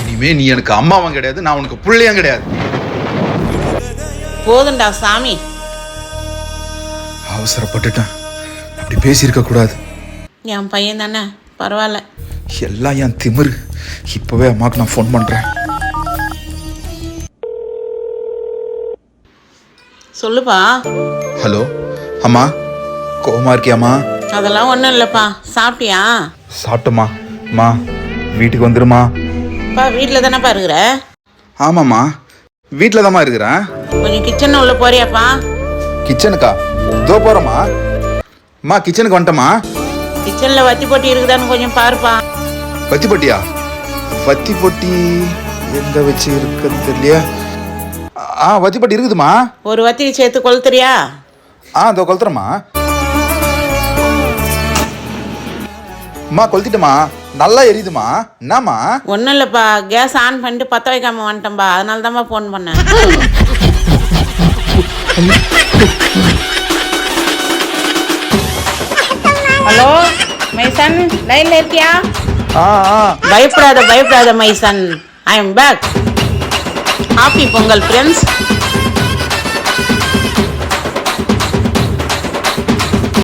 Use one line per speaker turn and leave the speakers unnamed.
இனிமே நீ எனக்கு அம்மாவும் கிடையாது நான் உனக்கு பிள்ளையும் கிடையாது.
போதும்டா சாமி.
அவசரப்பட்டுட்டேன். அப்படி பேசியிருக்க கூடாது.
என் பையன் தானே பரவாயில்ல.
எல்லாம் என் திமிரு. இப்பவே அம்மாவுக்கு நான் ஃபோன் பண்றேன்.
சொல்லுப்பா.
ஹலோ அம்மா கோவமா இருக்கியாம்மா?
அதெல்லாம் ஒன்றும் இல்லைப்பா சாப்பிட்டியா?
சாப்பிட்டம்மா. அம்மா வீட்டுக்கு வந்துருமா
பா வீட்டில் தானேப்பா இருக்கிற?
ஆமாம்மா. வீட்டில் தாம்மா இருக்கிறேன்.
கொஞ்சம் கிச்சன் உள்ள போறியாப்பா?
கிச்சனுக்கா இதோ போகிறோம்மா அம்மா கிச்சனுக்கு வந்துட்டம்மா.
கிச்சனில் வத்தி போட்டி இருக்குதான்னு கொஞ்சம் பாருப்பா.
வத்தி பொட்டியா? வத்தி பொட்டி எங்க வச்சு இருக்கிறது இல்லையா ஆ வத்தி பொட்டி இருக்குதுமா
ஒரு வத்தி சேர்த்து கொளுத்துறியா?
ஆ இதோ கொளுத்துறம்மா. அம்மா கொளுத்திட்டமா. நல்லா எரியுதுமா. என்னம்மா?
ஒன்றும் இல்லைப்பா. கேஸ் ஆன் பண்ணிட்டு பற்ற வைக்காம வந்துட்டேன்பா. அதனால தான்ப்பா ஃபோன் பண்ணேன். ஹலோ மைசன் லைன்ல இருக்கியா?
ஆ ஆ.
பயப்படாத பயப்படாத my son. I am back happy Pongal friends